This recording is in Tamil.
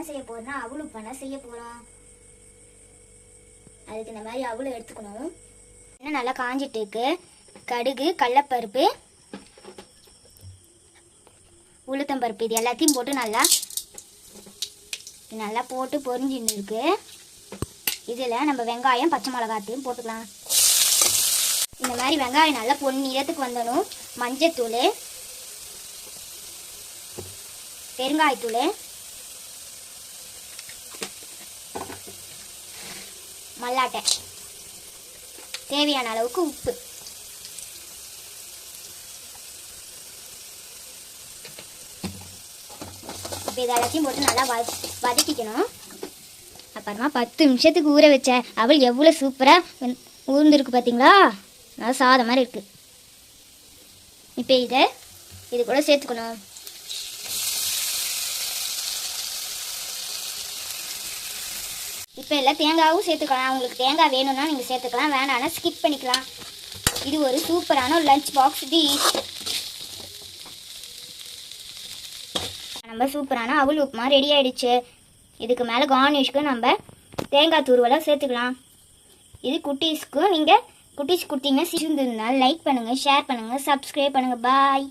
என்ன செய்ய போறோம்னா அவளும் பண்ண செய்ய போறோம் அதுக்கு இந்த மாதிரி அவளும் எடுத்துக்கணும். இன்னும் நல்லா காஞ்சிட்டு இருக்கு. கடுகு கடலப்பருப்பு உளுத்தம்பருப்பு இது எல்லாத்தையும் போட்டு நல்லா நல்லா போட்டு பொரிஞ்சுன்னு இருக்கு. இதில் நம்ம வெங்காயம் பச்சை மிளகாத்தையும் போட்டுக்கலாம். இந்த மாதிரி வெங்காயம் நல்லா பொன்னிறத்துக்கு வந்தணும். மஞ்சத்தூள் பெருங்காயத்தூள் மல்லாட்டை. தேவையான அளவுக்கு உப்பு. இப்போ இது எல்லாத்தையும் போட்டு நல்லா வ வதக்கிக்கணும். அப்புறமா பத்து நிமிஷத்துக்கு ஊற வச்ச அவள் எவ்வளோ சூப்பராக ஊர்ந்துருக்கு பார்த்தீங்களா நல்லா சாதம் மாதிரி இருக்குது இப்போ இதை இது கூட சேர்த்துக்கணும். இப்போ எல்லாம் தேங்காவும் சேர்த்துக்கலாம். உங்களுக்கு தேங்காய் வேணும்னா நீங்கள் சேர்த்துக்கலாம். வேணாம்னா ஸ்கிப் பண்ணிக்கலாம். இது ஒரு சூப்பரான லஞ்ச் பாக்ஸ் டிஷ் நம்ம சூப்பரான அவல் உப்புமா ரெடி ஆகிடுச்சு இதுக்கு மேலே கார்னிஷ்க்கு நம்ம தேங்காய் தூருவெல்லாம் சேர்த்துக்கலாம். இது குட்டீஸ்க்கும் நீங்கள் குட்டீஸ் கொடுத்தீங்கன்னா சிரிந்திருந்தால் லைக் பண்ணுங்கள் ஷேர் பண்ணுங்கள் சப்ஸ்கிரைப் பண்ணுங்கள் பாய்